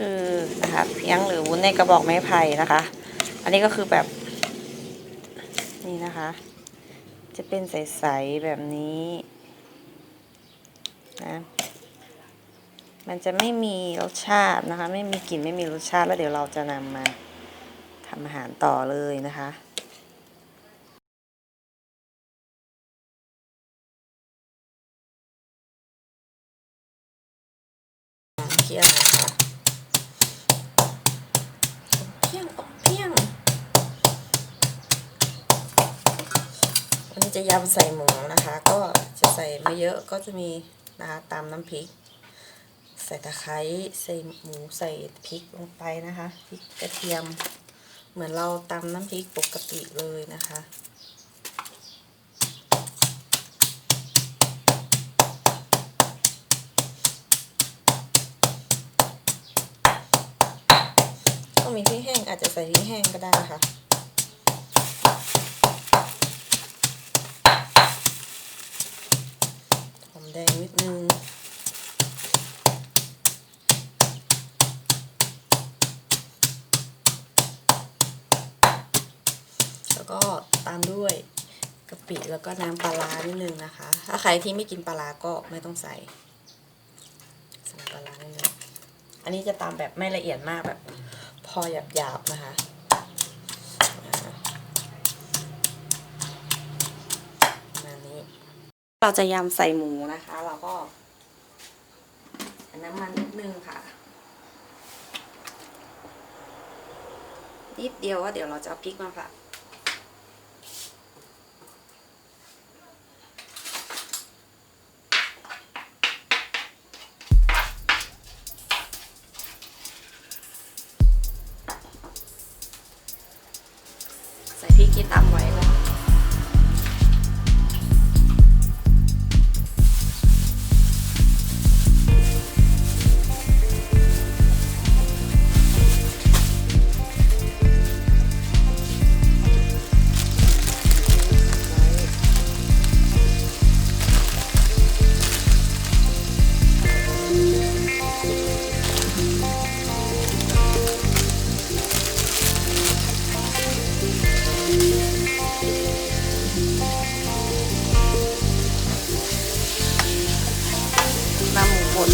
คือนะคะเพียงหรือวุ้นในกระบอกไม้ไผ่นะคะ อันนี้ก็คือแบบนี่นะคะ จะเป็นใสๆแบบนี้นะมันจะไม่มีรสชาตินะคะ ไม่มีกลิ่นไม่มีรสชาติแล้วเดี๋ยวเราจะนำมาทำอาหารต่อเลยนะคะเพียงนะคะเพียงอบเพียงวันนี้ จะยำใส่หมูนะคะ ก็จะใส่ไม่เยอะก็จะมีนะคะตามน้ำพริก ใส่ตะไคร้ใส่หมูใส่พริกลงไปนะคะพริกกระเทียม เหมือนเราตำน้ำพริกปกติเลยนะคะก็มีพริกแห้งอาจจะใส่พริกแห้งก็ได้นะคะ หอมแดงนิดนึง แล้ว ก็ตามด้วยกะปิแล้วก็น้ำปลาร้านิดนึงนะคะ ถ้าใครที่ไม่กินปลาร้าก็ไม่ต้องใส่ใส่ปลาร้านิดนึงอันนี้จะตามแบบไม่ละเอียดมากแบบ พอหยาบๆนะคะประมาณนี้เราจะยำใส่หมูนะคะ เราก็น้ำมันนิดนึงค่ะ นิดเดียวว่าเดี๋ยวเราจะเอาพริกมาผัด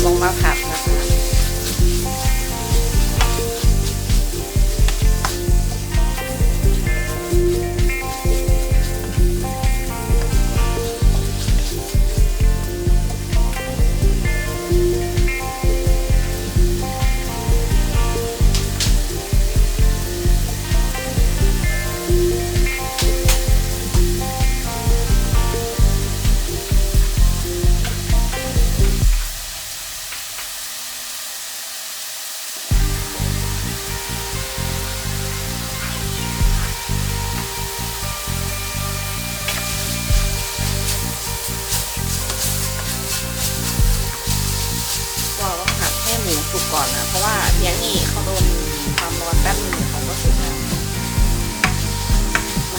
ลงมาผัดนะคะก็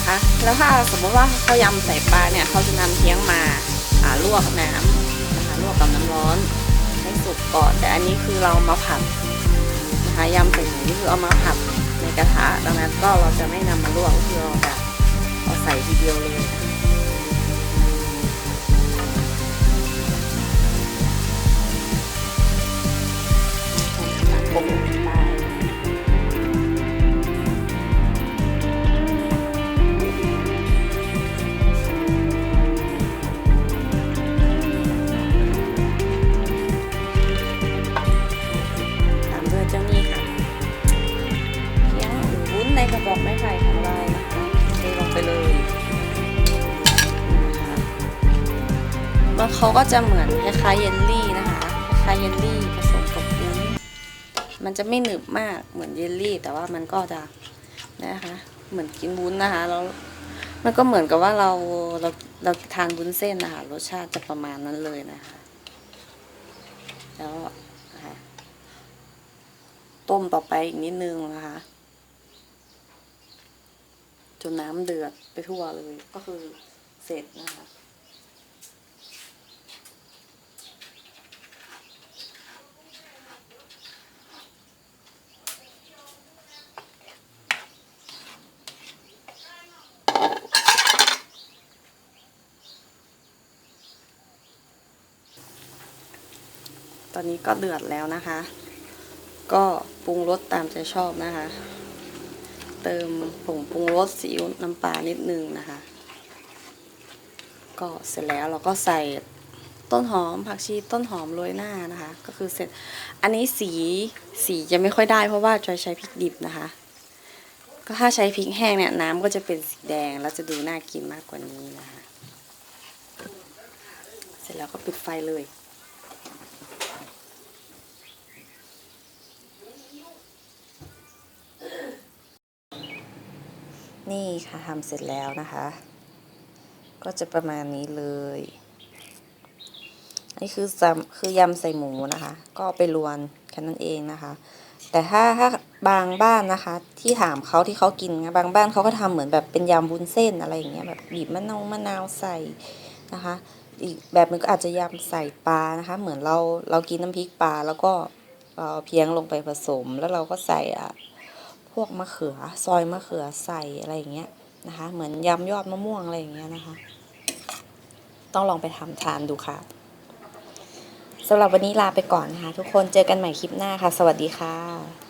นะคะ แล้วถ้าสมมติว่าเขายำใส่ปลาเนี่ยเขาจะนำเทียงมาลวกน้ำนะคะลวกกับน้ำร้อนให้สุกก่อน แต่อันนี้คือเรามาผัดนะคะยำใส่หมูนี่คือเอามาผัดในกระทะ ดังนั้นก็เราจะไม่นำมาลวกก็คือเราจะเอาใส่ทีเดียวเลย แล้วเขาก็จะเหมือนคล้ายๆเยลลี่นะคะคล้ายเยลลี่ผสมกับวุ้นมันจะไม่หนึบมากเหมือนเยลลี่ แต่ว่ามันก็จะนะคะเหมือนกินวุ้นนะคะแล้วมันก็เหมือนกับว่าเราเราเราทานวุ้นเส้นนะคะรสชาติจะประมาณนั้นเลยนะคะ แล้วนะคะต้มต่อไปอีกนิดนึงนะคะจนน้ำเดือดไปทั่วเลยก็คือเสร็จนะคะ อนนี้ก็เดือดแล้วนะคะ ก็ปรุงรสตามใจชอบนะคะ เติมผงปรุงรสซีอิ๊วน้ำปลานิดนึงนะคะ ก็เสร็จแล้วเราก็ใส่ต้นหอมผักชีต้นหอมโรยหน้านะคะ ก็คือเสร็จอันนี้สีสีจะไม่ค่อยได้เพราะว่าจอยใช้พริกดิบนะคะ ก็ถ้าใช้พริกแห้งเนี่ยน้ำก็จะเป็นสีแดงแล้วจะดูน่ากินมากกว่านี้นะคะ เสร็จแล้วก็ปิดไฟเลย นี่ค่ะทำเสร็จแล้วนะคะ ก็จะประมาณนี้เลยนนี้คือซำคือยำใส่หมูนะคะ ก็ไปรวนแค่นั้นเองนะคะ แต่ถ้าถ้าบางบ้านนะคะ ที่ถามเขาที่เขากินนะบางบ้านเขาก็ทำเหมือนแบบเป็นยำวุ้นเส้นอะไรอย่างเงี้ยแบบบีบมะนาวมะนาวใส่นะคะ อีกแบบนึงก็อาจจะยำใส่ปลานะคะ เหมือนเราเรากินน้ำพริกปลาแล้วก็เอาเพียงลงไปผสมแล้วเราก็ใส่อะ วกมะเขือ ซอยมะเขือใส่อะไรอย่างเงี้ยนะคะ เหมือนยำยอดมะม่วงอะไรอย่างเงี้ยนะคะ ต้องลองไปทำทานดูค่ะสำหรับวันนี้ลาไปก่อนนะคะ ทุกคนเจอกันใหม่คลิปหน้าค่ะ สวัสดีค่ะ